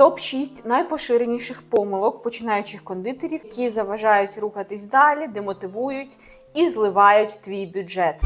Топ 6 найпоширеніших помилок починаючих кондитерів, які заважають рухатись далі, демотивують і зливають твій бюджет.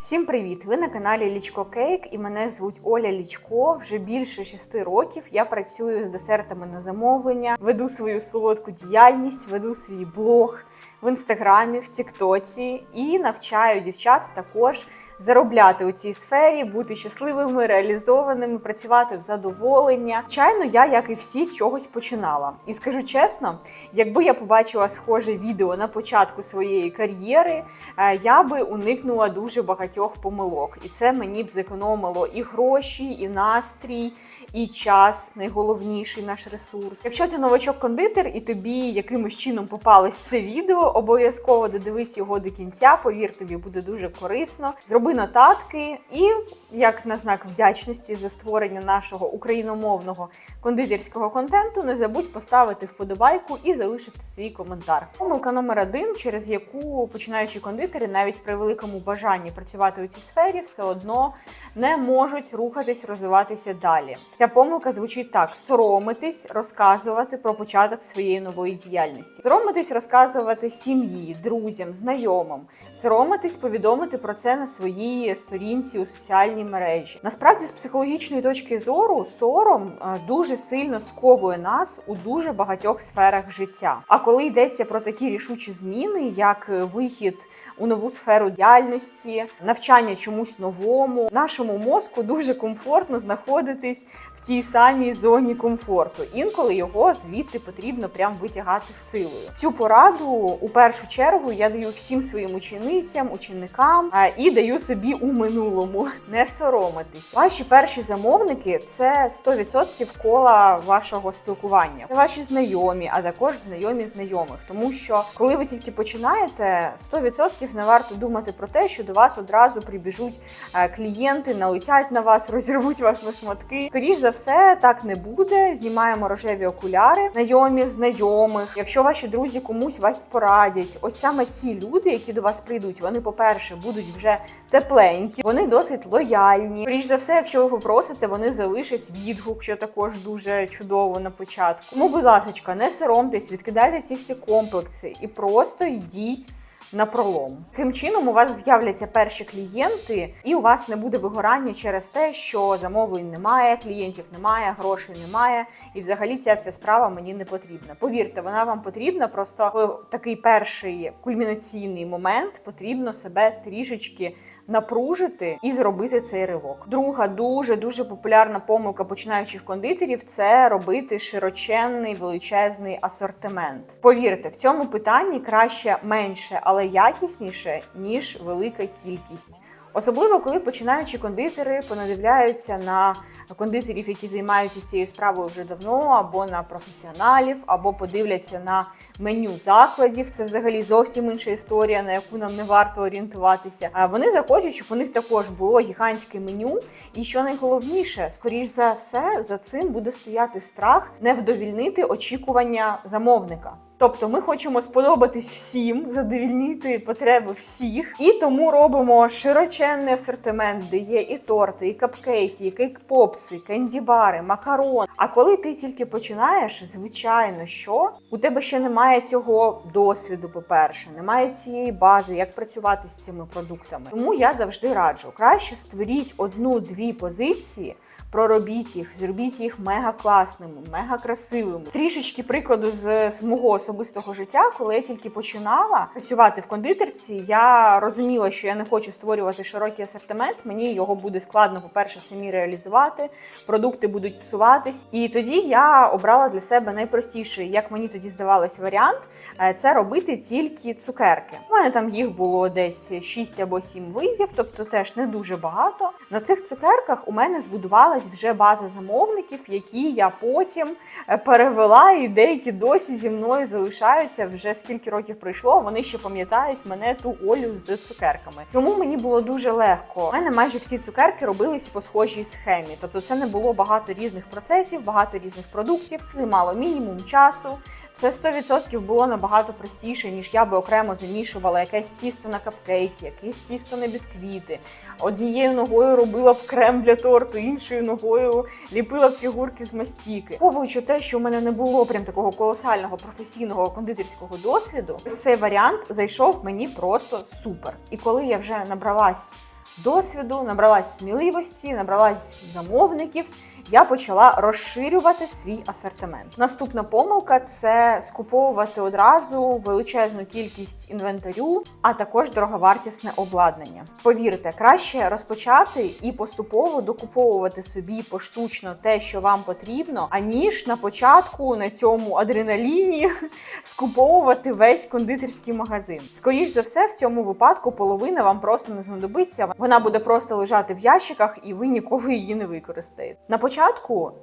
Всім привіт! Ви на каналі Лічко Кейк і мене звуть Оля Лічко. Вже більше 6 років я працюю з десертами на замовлення, веду свою солодку діяльність, веду свій блог в інстаграмі, в Тіктоці і навчаю дівчат також заробляти у цій сфері, бути щасливими, реалізованими, працювати в задоволення. Звичайно, я, як і всі, з чогось починала. І скажу чесно, якби я побачила схоже відео на початку своєї кар'єри, е, я би уникнула дуже багатьох помилок, і це мені б зекономило і гроші, і настрій, і час найголовніший наш ресурс. Якщо ти новачок-кондитер і тобі якимось чином попалось це відео, обов'язково додивись його до кінця. Повір, тобі буде дуже корисно. Зроби нотатки і, як на знак вдячності за створення нашого україномовного кондитерського контенту, не забудь поставити вподобайку і залишити свій коментар. Помилка номер один, через яку починаючі кондитери навіть при великому бажанні працювати у цій сфері, все одно не можуть рухатись, розвиватися далі. Ця помилка звучить так: соромитись, розказувати про початок своєї нової діяльності, соромитись, розказувати сім'ї, друзям, знайомим, соромитись, повідомити про це на своїй сторінці у соціальній мережі. Насправді, з психологічної точки зору, сором е, дуже сильно сковує нас у дуже багатьох сферах життя. А коли йдеться про такі рішучі зміни, як е, вихід у нову сферу діяльності, навчання чомусь новому, нашому мозку дуже комфортно знаходитись в тій самій зоні комфорту. Інколи його звідти потрібно прям витягати силою. Цю пораду у першу чергу я даю всім своїм ученицям, ученикам і даю собі у минулому не соромитись. Ваші перші замовники це 100% кола вашого спілкування. Це ваші знайомі, а також знайомі знайомих. Тому що коли ви тільки починаєте, 100% не варто думати про те, що до вас одразу прибіжуть е, клієнти, налетять на вас, розірвуть вас на шматки. Скоріш за все, так не буде. Знімаємо рожеві окуляри, знайомі знайомих. Якщо ваші друзі комусь вас порадять, ось саме ці люди, які до вас прийдуть, вони, по-перше, будуть вже тепленькі, вони досить лояльні. Скоріш за все, якщо ви попросите, вони залишать відгук, що також дуже чудово на початку. Тому, будь ласка, не соромтесь, відкидайте ці всі комплекси і просто йдіть на пролом. Таким чином у вас з'являться перші клієнти, і у вас не буде вигорання через те, що замовлень немає, клієнтів немає, грошей немає, і взагалі ця вся справа мені не потрібна. Повірте, вона вам потрібна. Просто в такий перший кульмінаційний момент потрібно себе трішечки напружити і зробити цей ривок. Друга дуже дуже популярна помилка починаючих кондитерів це робити широченний величезний асортимент. Повірте, в цьому питанні краще менше, але якісніше ніж велика кількість. Особливо коли починаючі кондитери понадивляються на кондитерів, які займаються цією справою вже давно, або на професіоналів, або подивляться на меню закладів. Це взагалі зовсім інша історія, на яку нам не варто орієнтуватися. А вони захочуть, щоб у них також було гігантське меню. І що найголовніше, скоріш за все, за цим буде стояти страх не вдовільнити очікування замовника. Тобто ми хочемо сподобатись всім, задовільнити потреби всіх, і тому робимо широченний асортимент, де є і торти, і капкейки, і кейк-попси, кендібари, макарон. А коли ти тільки починаєш, звичайно, що у тебе ще немає цього досвіду. По-перше, немає цієї бази, як працювати з цими продуктами. Тому я завжди раджу краще створіть одну-дві позиції. Проробіть їх, зробіть їх мега класними, мега красивими. Трішечки прикладу з мого особистого життя, коли я тільки починала працювати в кондитерці, я розуміла, що я не хочу створювати широкий асортимент. Мені його буде складно, по-перше, самі реалізувати. Продукти будуть псуватись. І тоді я обрала для себе найпростіший, як мені тоді здавалось, варіант е, це робити тільки цукерки. У мене там їх було десь 6 або 7 видів, тобто теж не дуже багато. На цих цукерках у мене збудувалась вже база замовників, які я потім е, перевела, і деякі досі зі мною залишаються вже скільки років пройшло. Вони ще пам'ятають мене ту Олю з цукерками. Тому мені було дуже легко. У мене майже всі цукерки робились по схожій схемі. Тобто, це не було багато різних процесів, багато різних продуктів. Займало мінімум часу. Це 100% було набагато простіше, ніж я би окремо замішувала якесь тісто на капкейки, якесь тісто на бісквіти. Однією ногою робила б крем для торту, іншою ногою ліпила б фігурки з мастіки. Враховуючи те, що у мене не було прям такого колосального професійного кондитерського досвіду, цей варіант зайшов мені просто супер. І коли я вже набралась досвіду, набралась сміливості, набралась замовників. Я почала розширювати свій асортимент. Наступна помилка це скуповувати одразу величезну кількість інвентарю, а також дороговартісне обладнання. Повірте, краще розпочати і поступово докуповувати собі поштучно те, що вам потрібно, аніж на початку на цьому адреналіні скуповувати весь кондитерський магазин. Скоріш за все, в цьому випадку половина вам просто не знадобиться. Вона буде просто лежати в ящиках, і ви ніколи її не використаєте. На початку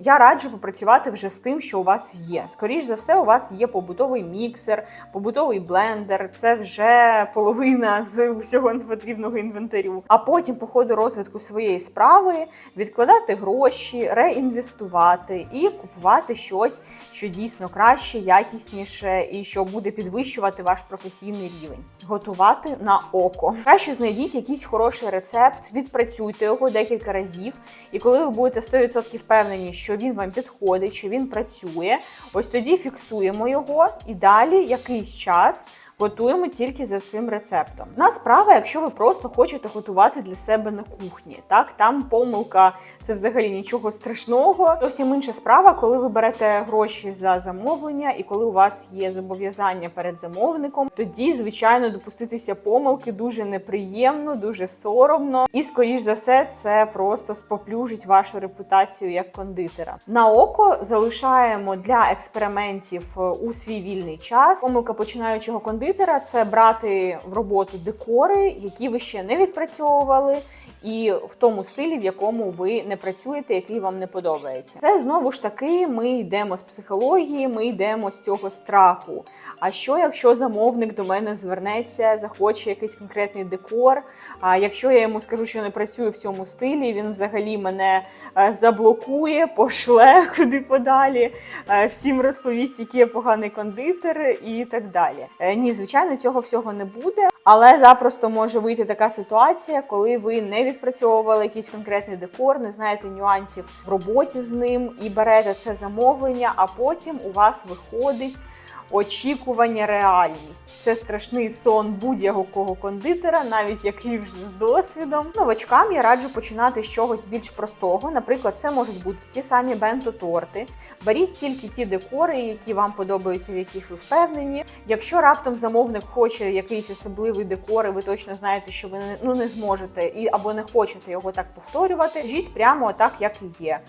я раджу попрацювати вже з тим, що у вас є. Скоріш за все, у вас є побутовий міксер, побутовий блендер. Це вже половина з усього непотрібного інвентарю. А потім, по ходу розвитку своєї справи, відкладати гроші, реінвестувати і купувати щось, що дійсно краще, якісніше і що буде підвищувати ваш професійний рівень. Готувати на око. Краще знайдіть якийсь хороший рецепт, відпрацюйте його декілька разів, і коли ви будете 100% впевнені, що він вам підходить, що він працює, ось тоді фіксуємо його і далі якийсь час. Готуємо тільки за цим рецептом. На справа, якщо ви просто хочете готувати для себе на кухні, так там помилка це взагалі нічого страшного. Зовсім інша справа, коли ви берете гроші за замовлення, і коли у вас є зобов'язання перед замовником, тоді звичайно допуститися помилки дуже неприємно, дуже соромно, і скоріш за все, це просто споплюжить вашу репутацію як кондитера. На око залишаємо для експериментів е, у свій вільний час. Помилка починаючого кондитера кондитера це брати в роботу декори, які ви ще не відпрацьовували, і в тому стилі, в якому ви не працюєте, який вам не подобається. Це знову ж таки, ми йдемо з психології, ми йдемо з цього страху. А що, якщо замовник до мене звернеться, захоче якийсь конкретний декор? А якщо я йому скажу, що не працюю в цьому стилі, він взагалі мене е, заблокує, пошле куди подалі, е, всім розповість, який я поганий кондитер і так далі. Е, ні, звичайно, цього всього не буде, але запросто може вийти така ситуація, коли ви не відпрацьовували якийсь конкретний декор, не знаєте нюансів в роботі з ним і берете це замовлення, а потім у вас виходить. Очікування, реальність це страшний сон будь-якого кондитера, навіть який вже з досвідом. Новачкам я раджу починати з чогось більш простого. Наприклад, це можуть бути ті самі бенто-торти. Беріть тільки ті декори, які вам подобаються, в яких ви впевнені. Якщо раптом замовник хоче якийсь особливий декор, і ви точно знаєте, що ви ну, не зможете і або не хочете його так повторювати, кажіть прямо так, як і є.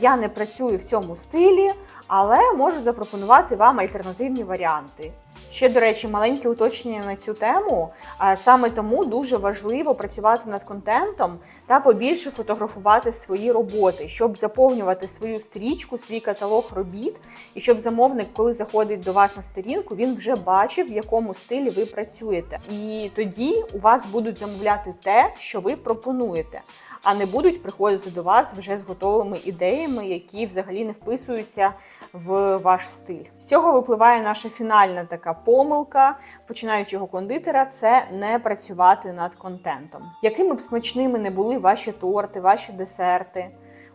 Я не працюю в цьому стилі, але можу запропонувати вам альтернативні варіанти. Ще, до речі, маленьке уточнення на цю тему. Саме тому дуже важливо працювати над контентом та побільше фотографувати свої роботи, щоб заповнювати свою стрічку, свій каталог робіт, і щоб замовник, коли заходить до вас на сторінку, він вже бачив, в якому стилі ви працюєте. І тоді у вас будуть замовляти те, що ви пропонуєте а не будуть приходити до вас вже з готовими ідеями, які взагалі не вписуються в ваш стиль. З цього випливає наша фінальна така помилка починаючого кондитера це не працювати над контентом. Якими б смачними не були ваші торти, ваші десерти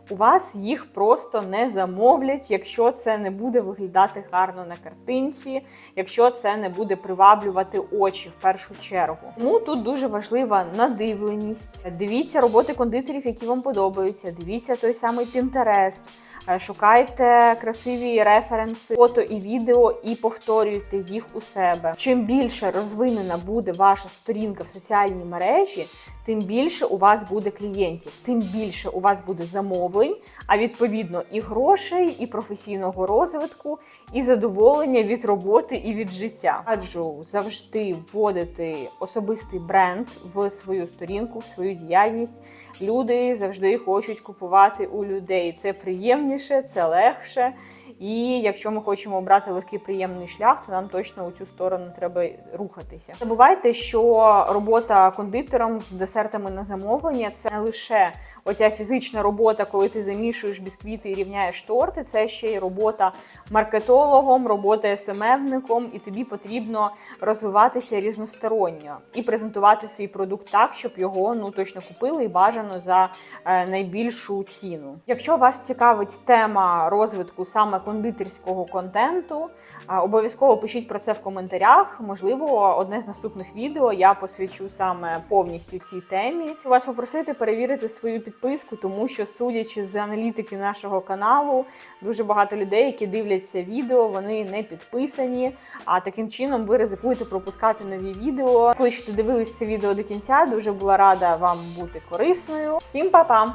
у вас їх просто не замовлять, якщо це не буде виглядати гарно на картинці, якщо це не буде приваблювати очі в першу чергу. Тому тут дуже важлива надивленість. Дивіться роботи кондитерів, які вам подобаються. Дивіться той самий Pinterest. Е, шукайте красиві референси, фото і відео, і повторюйте їх у себе. Чим більше розвинена буде ваша сторінка в соціальній мережі, тим більше у вас буде клієнтів, тим більше у вас буде замовлень, а відповідно і грошей, і професійного розвитку, і задоволення від роботи і від життя. Раджу завжди вводити особистий бренд в свою сторінку, в свою діяльність. Люди завжди хочуть купувати у людей. Це приємніше, це легше. І якщо ми хочемо обрати легкий приємний шлях, то нам точно у цю сторону треба рухатися. Забувайте, що робота кондитером з десертами на замовлення це не лише оця фізична робота, коли ти замішуєш бісквіти і рівняєш торти. Це ще й робота маркетологом, робота СММником, і тобі потрібно розвиватися різносторонньо і презентувати свій продукт так, щоб його ну точно купили і бажано за е, найбільшу ціну. Якщо вас цікавить тема розвитку саме кондитерського контенту, обов'язково пишіть про це в коментарях. Можливо, одне з наступних відео я посвячу саме повністю цій темі. Вас попросити перевірити свою підписку, тому що, судячи з аналітики нашого каналу, дуже багато людей, які дивляться відео, вони не підписані. А таким чином ви ризикуєте пропускати нові відео. Дякую, що додивились це відео до кінця. Дуже була рада вам бути корисною. Всім па-па!